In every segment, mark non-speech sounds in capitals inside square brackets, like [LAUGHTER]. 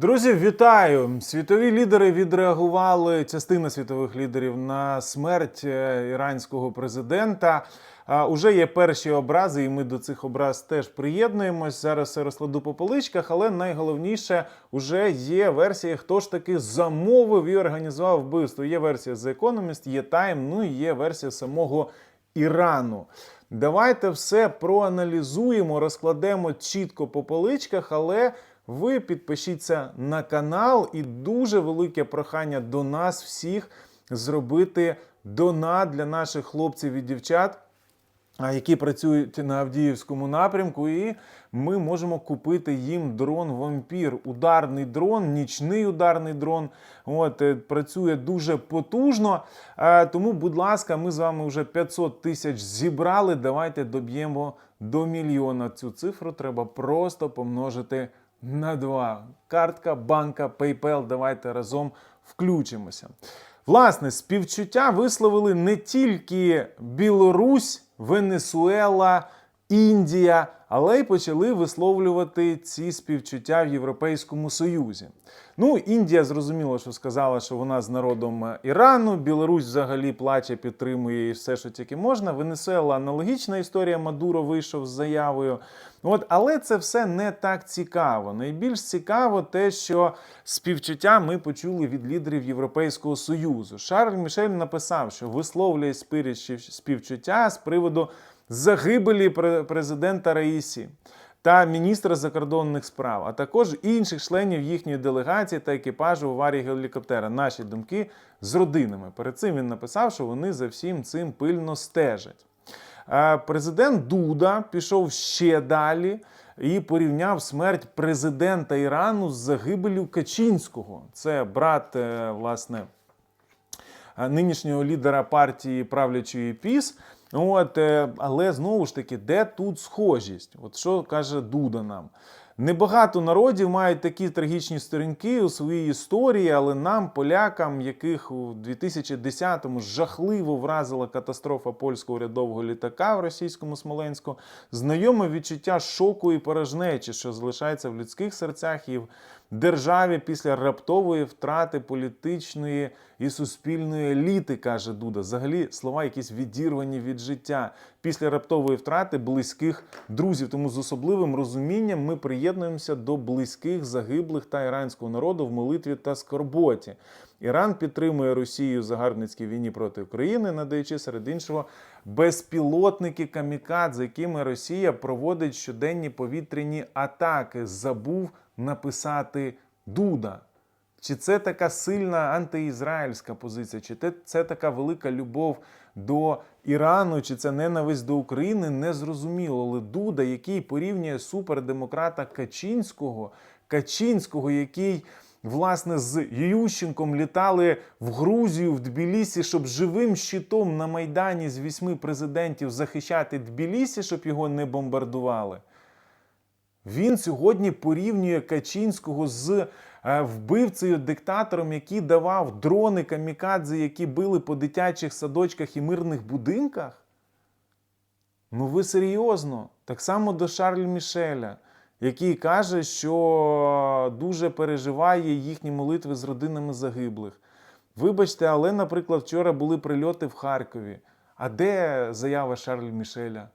Друзі, вітаю! Світові лідери відреагували. Частина світових лідерів на смерть е, іранського президента. А, Уже є перші образи, і ми до цих образ теж приєднуємось. Зараз все розкладу по поличках, але найголовніше вже є версія, хто ж таки замовив і організував вбивство. Є версія The Economist, є Time, ну і є версія самого Ірану. Давайте все проаналізуємо, розкладемо чітко по поличках, але ви підпишіться на канал і дуже велике прохання до нас всіх зробити донат для наших хлопців і дівчат. Які працюють на Авдіївському напрямку, і ми можемо купити їм дрон вампір. Ударний дрон, нічний ударний дрон. От е, працює дуже потужно. Тому, будь ласка, ми з вами вже 500 тисяч зібрали. Давайте доб'ємо до мільйона. Цю цифру треба просто помножити на два. Картка, банка, PayPal. Давайте разом включимося. Власне, співчуття висловили не тільки Білорусь, Венесуела, Індія, але й почали висловлювати ці співчуття в Європейському Союзі. Ну, Індія зрозуміло, що сказала, що вона з народом Ірану. Білорусь взагалі плаче, підтримує і все, що тільки можна. Венесуела аналогічна історія. Мадуро вийшов з заявою. От, але це все не так цікаво. Найбільш цікаво те, що співчуття ми почули від лідерів Європейського Союзу. Шарль Мішель написав, що висловлює співчуття з приводу загибелі президента Раїсі та міністра закордонних справ, а також інших членів їхньої делегації та екіпажу аварії гелікоптера. Наші думки з родинами. Перед цим він написав, що вони за всім цим пильно стежать. Президент Дуда пішов ще далі і порівняв смерть президента Ірану з загибелю Качинського. Це брат, е, власне, е, нинішнього лідера партії правлячої ПІС. От, е, але знову ж таки, де тут схожість? От що каже Дуда нам? Небагато народів мають такі трагічні сторінки у своїй історії, але нам, полякам, яких у 2010-му жахливо вразила катастрофа польського урядового літака в російському Смоленську, знайоме відчуття шоку і порожнечі, що залишається в людських серцях і в державі після раптової втрати політичної і суспільної еліти, каже Дуда. Взагалі слова якісь відірвані від життя після раптової втрати близьких друзів. Тому з особливим розумінням ми приєднуємося до близьких загиблих та іранського народу в молитві та скорботі. Іран підтримує Росію загарбницькій війні проти України, надаючи серед іншого безпілотники камікадзе, якими Росія проводить щоденні повітряні атаки. Забув написати Дуда. Чи це така сильна антиізраїльська позиція, чи це така велика любов до Ірану, чи це ненависть до України, не зрозуміло. Але Дуда, який порівнює супердемократа Качинського, Качинського, який власне з Ющенком літали в Грузію, в Тбілісі, щоб живим щитом на Майдані з вісьми президентів захищати Тбілісі, щоб його не бомбардували. Він сьогодні порівнює Качинського з вбивцею, диктатором, який давав дрони камікадзе, які били по дитячих садочках і мирних будинках. Ну ви серйозно? Так само до Шарль Мішеля, який каже, що дуже переживає їхні молитви з родинами загиблих. Вибачте, але, наприклад, вчора були прильоти в Харкові. А де заява Шарль Мішеля?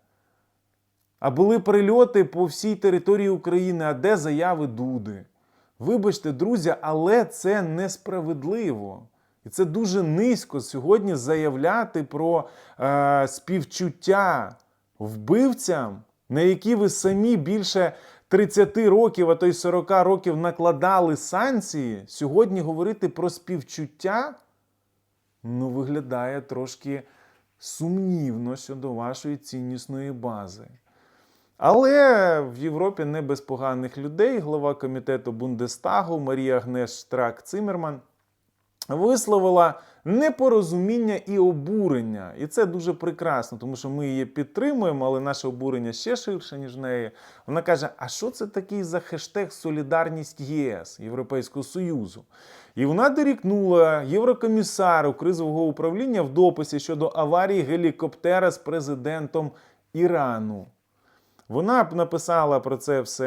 А були прильоти по всій території України, а де заяви Дуди? Вибачте, друзі, але це несправедливо. І це дуже низько сьогодні заявляти про е, співчуття вбивцям, на які ви самі більше 30 років, а то й 40 років накладали санкції. Сьогодні говорити про співчуття ну, виглядає трошки сумнівно щодо вашої ціннісної бази. Але в Європі не без поганих людей. Голова комітету Бундестагу Марія Агнеш Штрак Цимерман висловила непорозуміння і обурення. І це дуже прекрасно, тому що ми її підтримуємо, але наше обурення ще ширше, ніж неї. Вона каже: а що це такий за хештег Солідарність ЄС Європейського Союзу? І вона дорікнула єврокомісару кризового управління в дописі щодо аварії гелікоптера з президентом Ірану. Вона б написала про це все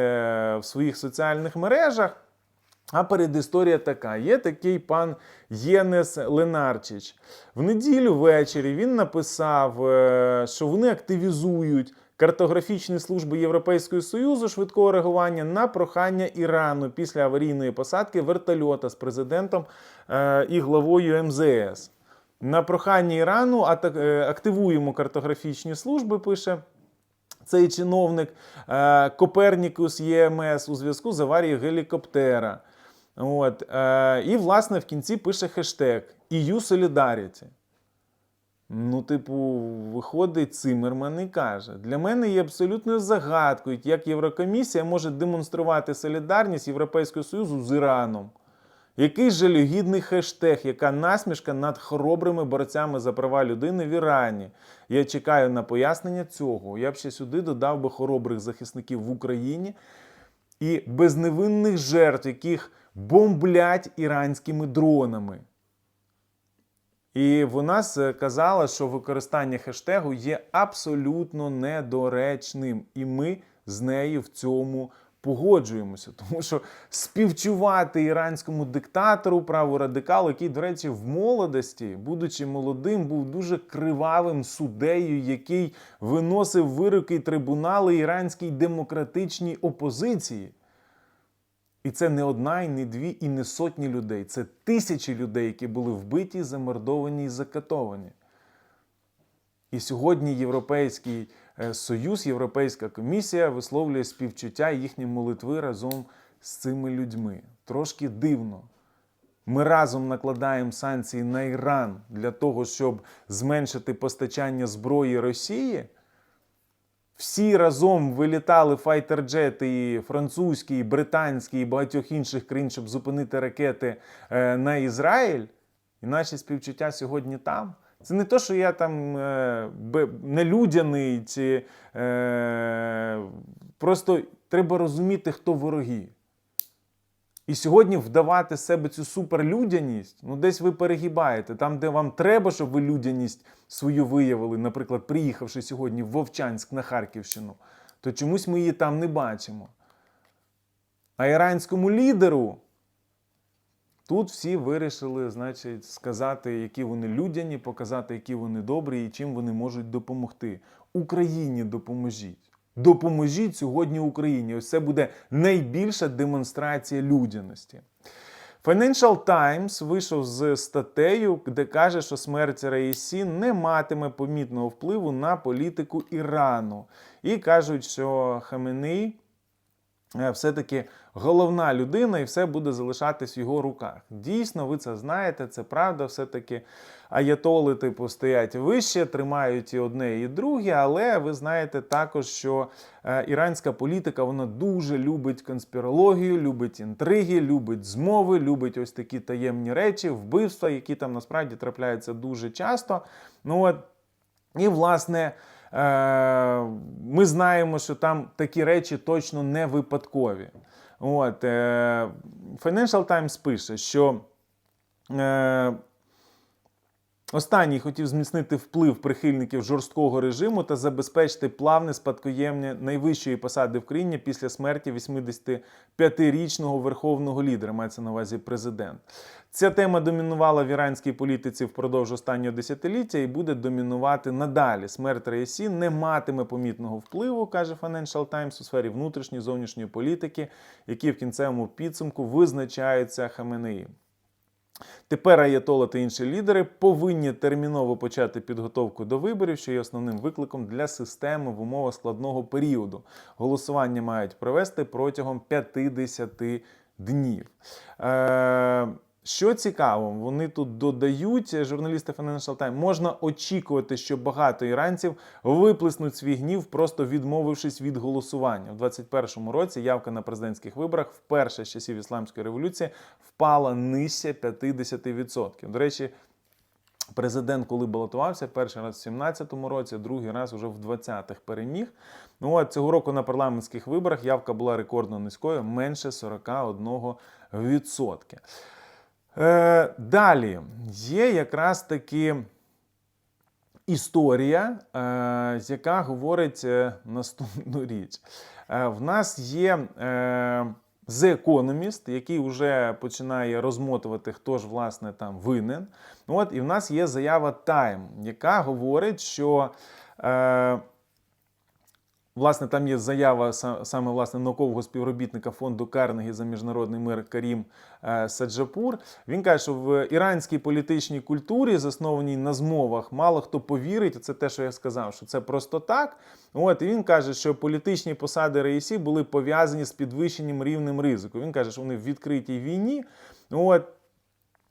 в своїх соціальних мережах. А передісторія така: є такий пан Єнес Ленарчич. В неділю ввечері він написав, е, що вони активізують картографічні служби Європейського Союзу швидкого реагування на прохання Ірану після аварійної посадки вертольота з президентом е, і главою МЗС. На прохання Ірану е, активуємо картографічні служби, пише цей чиновник е, Копернікус ЄМС у зв'язку з аварією гелікоптера. От, е, і, власне, в кінці пише хештег EU Solidarity. Ну, типу, виходить Цимерман і каже: для мене є абсолютною загадкою, як Єврокомісія може демонструвати солідарність Європейського Союзу з Іраном. Який жалюгідний хештег, яка насмішка над хоробрими борцями за права людини в Ірані. Я чекаю на пояснення цього. Я б ще сюди додав би хоробрих захисників в Україні і безневинних жертв, яких бомблять іранськими дронами. І вона сказала, що використання хештегу є абсолютно недоречним, і ми з нею в цьому погоджуємося. Тому що співчувати іранському диктатору, праворадикалу, який, до речі, в молодості, будучи молодим, був дуже кривавим суддею, який виносив вироки трибунали іранській демократичній опозиції. І це не одна, і не дві, і не сотні людей. Це тисячі людей, які були вбиті, замордовані і закатовані. І сьогодні Європейський Союз, Європейська комісія висловлює співчуття їхні молитви разом з цими людьми. Трошки дивно. Ми разом накладаємо санкції на Іран для того, щоб зменшити постачання зброї Росії. Всі разом вилітали файтерджети і французькі, і британські, і багатьох інших країн, щоб зупинити ракети е, на Ізраїль. І наші співчуття сьогодні там. Це не то, що я там е, нелюдяний, чи е, просто треба розуміти, хто вороги. І сьогодні вдавати себе цю суперлюдяність, ну десь ви перегибаєте. Там, де вам треба, щоб ви людяність свою виявили, наприклад, приїхавши сьогодні в Вовчанськ на Харківщину, то чомусь ми її там не бачимо. А іранському лідеру тут всі вирішили, значить, сказати, які вони людяні, показати, які вони добрі і чим вони можуть допомогти. Україні допоможіть. Допоможіть сьогодні Україні. Ось це буде найбільша демонстрація людяності. Financial Times вийшов з статтею, де каже, що смерть Раїсі не матиме помітного впливу на політику Ірану. І кажуть, що Хаменей все-таки головна людина, і все буде залишатись в його руках. Дійсно, ви це знаєте, це правда. Все-таки аятоли, типу, стоять вище, тримають і одне, і друге. Але ви знаєте також, що е, іранська політика вона дуже любить конспірологію, любить інтриги, любить змови, любить ось такі таємні речі, вбивства, які там насправді трапляються дуже часто. Ну от і, власне, е, ми знаємо, що там такі речі точно не випадкові. От, е, Financial Times пише, що е, Останній хотів зміцнити вплив прихильників жорсткого режиму та забезпечити плавне спадкоємне найвищої посади в країні після смерті 85-річного верховного лідера, мається на увазі президент. Ця тема домінувала в іранській політиці впродовж останнього десятиліття і буде домінувати надалі. Смерть Раїсі не матиме помітного впливу, каже Financial Times, у сфері внутрішньої зовнішньої політики, які в кінцевому підсумку визначаються Хаменеїм. Тепер Аятола та інші лідери повинні терміново почати підготовку до виборів, що є основним викликом для системи в умовах складного періоду. Голосування мають провести протягом 50 днів. Е- що цікаво, вони тут додають журналісти Financial Times, можна очікувати, що багато іранців виплеснуть свій гнів, просто відмовившись від голосування. У 2021 році явка на президентських виборах вперше з часів ісламської революції впала нижче 50%. До речі, Президент, коли балотувався, перший раз в 17-му році, другий раз уже в 20-х переміг. Ну от цього року на парламентських виборах явка була рекордно низькою, менше 41%. Е, далі є якраз таки історія, е, яка говорить е, наступну річ. Е, в нас є е, The Economist, який вже починає розмотувати, хто ж власне там винен. От, і в нас є заява Time, яка говорить, що. Е, Власне, там є заява саме власне наукового співробітника фонду Карнегі за міжнародний мир Карім е, Саджапур. Він каже, що в іранській політичній культурі, заснованій на змовах, мало хто повірить. Це те, що я сказав, що це просто так. От і він каже, що політичні посади Раїсі були пов'язані з підвищенням рівнем ризику. Він каже, що вони в відкритій війні. От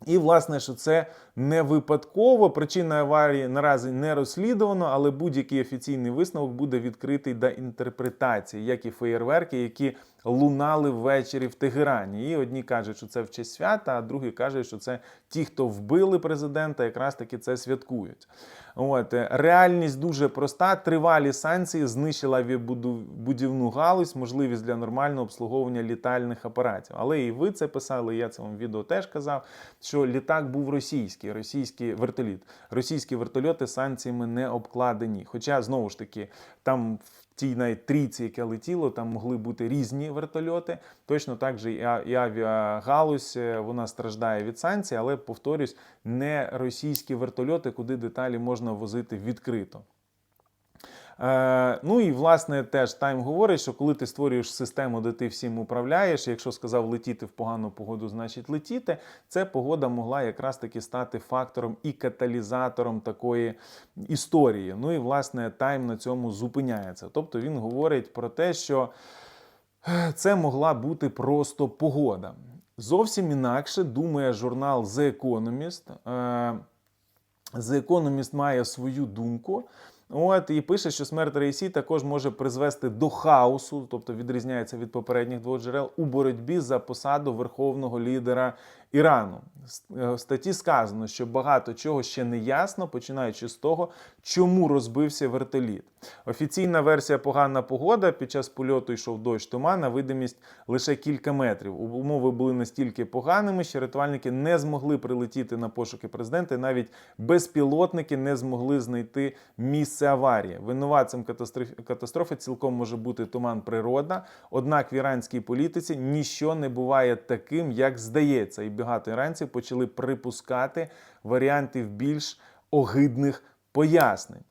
і, власне, що це не випадково. Причина аварії наразі не розслідувано, але будь-який офіційний висновок буде відкритий до інтерпретації, як і феєрверки, які лунали ввечері в Тегерані. І одні кажуть, що це в честь свята, а другі кажуть, що це ті, хто вбили президента, якраз таки це святкують. От е, реальність дуже проста. Тривалі санкції знищили авіабудівну галузь, можливість для нормального обслуговування літальних апаратів. Але і ви це писали. Я це вам відео теж казав. Що літак був російський, російський вертоліт. Російські вертольоти санкціями не обкладені. Хоча знову ж таки там в тій навіть трійці, яке летіло, там могли бути різні вертольоти. Точно так же і авіагалузь е, вона страждає від санкцій, але повторюсь, не російські вертольоти, куди деталі можна возити відкрито. Е, ну і власне теж Тайм говорить, що коли ти створюєш систему, де ти всім управляєш, якщо сказав летіти в погану погоду, значить летіти. Це погода могла якраз таки стати фактором і каталізатором такої історії. Ну і власне Тайм на цьому зупиняється. Тобто він говорить про те, що е, це могла бути просто погода. Зовсім інакше думає журнал The Economist. Е, The Economist має свою думку. От і пише, що смерть Рейсі також може призвести до хаосу, тобто відрізняється від попередніх двох джерел у боротьбі за посаду верховного лідера Ірану. В статті сказано, що багато чого ще не ясно, починаючи з того, чому розбився вертоліт. Офіційна версія погана погода. Під час польоту йшов дощ туман, а видимість лише кілька метрів. Умови були настільки поганими, що рятувальники не змогли прилетіти на пошуки президента. і Навіть безпілотники не змогли знайти місце аварії. Винуватцем катастрофи цілком може бути туман природа. Однак в іранській політиці ніщо не буває таким, як здається, і багато іранців почали припускати варіантів більш огидних пояснень.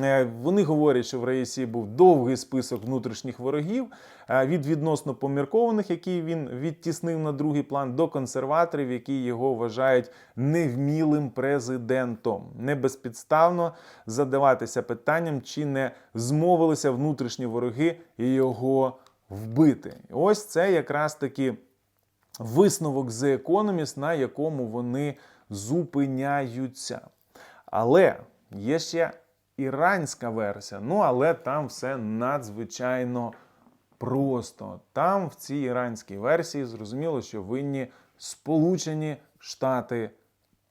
Е, Вони говорять, що в Раїсі був довгий список внутрішніх ворогів е, від відносно поміркованих, які він відтіснив на другий план, до консерваторів, які його вважають невмілим президентом. Не безпідставно задаватися питанням, чи не змовилися внутрішні вороги його вбити. Ось це якраз таки висновок The Economist, на якому вони зупиняються. Але є ще іранська версія. Ну, але там все надзвичайно просто. Там в цій іранській версії зрозуміло, що винні Сполучені Штати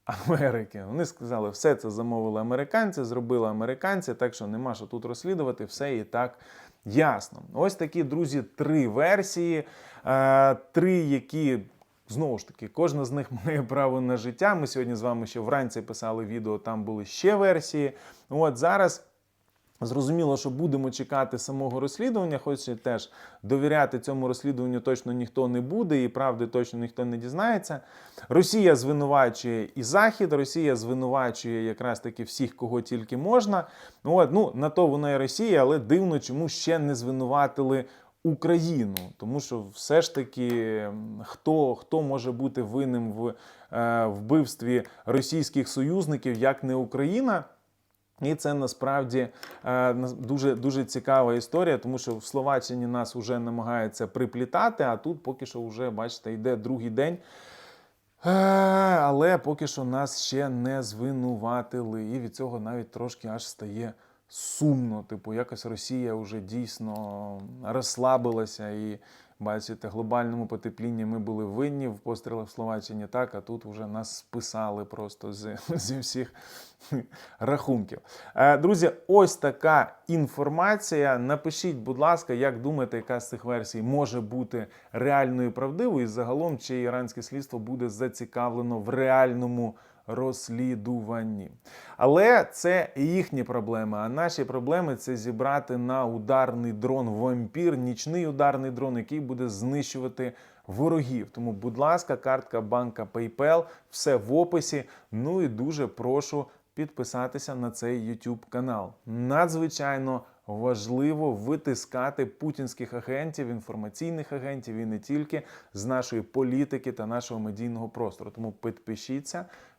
Америки. Вони сказали, все це замовили американці, зробили американці, так що нема що тут розслідувати, все і так ясно. Ось такі, друзі, три версії, е, три, які. Знову ж таки, кожна з них [LAUGHS] має право на життя. Ми сьогодні з вами ще вранці писали відео, там були ще версії. От зараз Зрозуміло, що будемо чекати самого розслідування, хоч і теж довіряти цьому розслідуванню точно ніхто не буде, і правди точно ніхто не дізнається. Росія звинувачує і Захід, Росія звинувачує якраз таки всіх, кого тільки можна. Ну, От, ну на то вона і Росія, але дивно, чому ще не звинуватили Україну, тому що все ж таки хто, хто може бути винним в е, вбивстві російських союзників, як не Україна. І це насправді е, дуже, дуже цікава історія, тому що в Словаччині нас вже намагаються приплітати, а тут поки що вже, бачите, йде другий день. Е, Але поки що нас ще не звинуватили. І від цього навіть трошки аж стає сумно. Типу, якось Росія вже дійсно розслабилася і. Бачите, глобальному потеплінні ми були винні в пострілах в Словаччині, так, а тут вже нас списали просто з, [LAUGHS] зі всіх рахунків. Е, Друзі, ось така інформація. Напишіть, будь ласка, як думаєте, яка з цих версій може бути реальною і правдивою, і загалом, чи іранське слідство буде зацікавлено в реальному розслідуванні. Але це їхні проблеми. А наші проблеми це зібрати на ударний дрон вампір, нічний ударний дрон, який буде знищувати ворогів. Тому, будь ласка, картка банка PayPal, все в описі. Ну і дуже прошу підписатися на цей YouTube канал. Надзвичайно важливо витискати путінських агентів, інформаційних агентів і не тільки з нашої політики та нашого медійного простору. Тому підпишіться,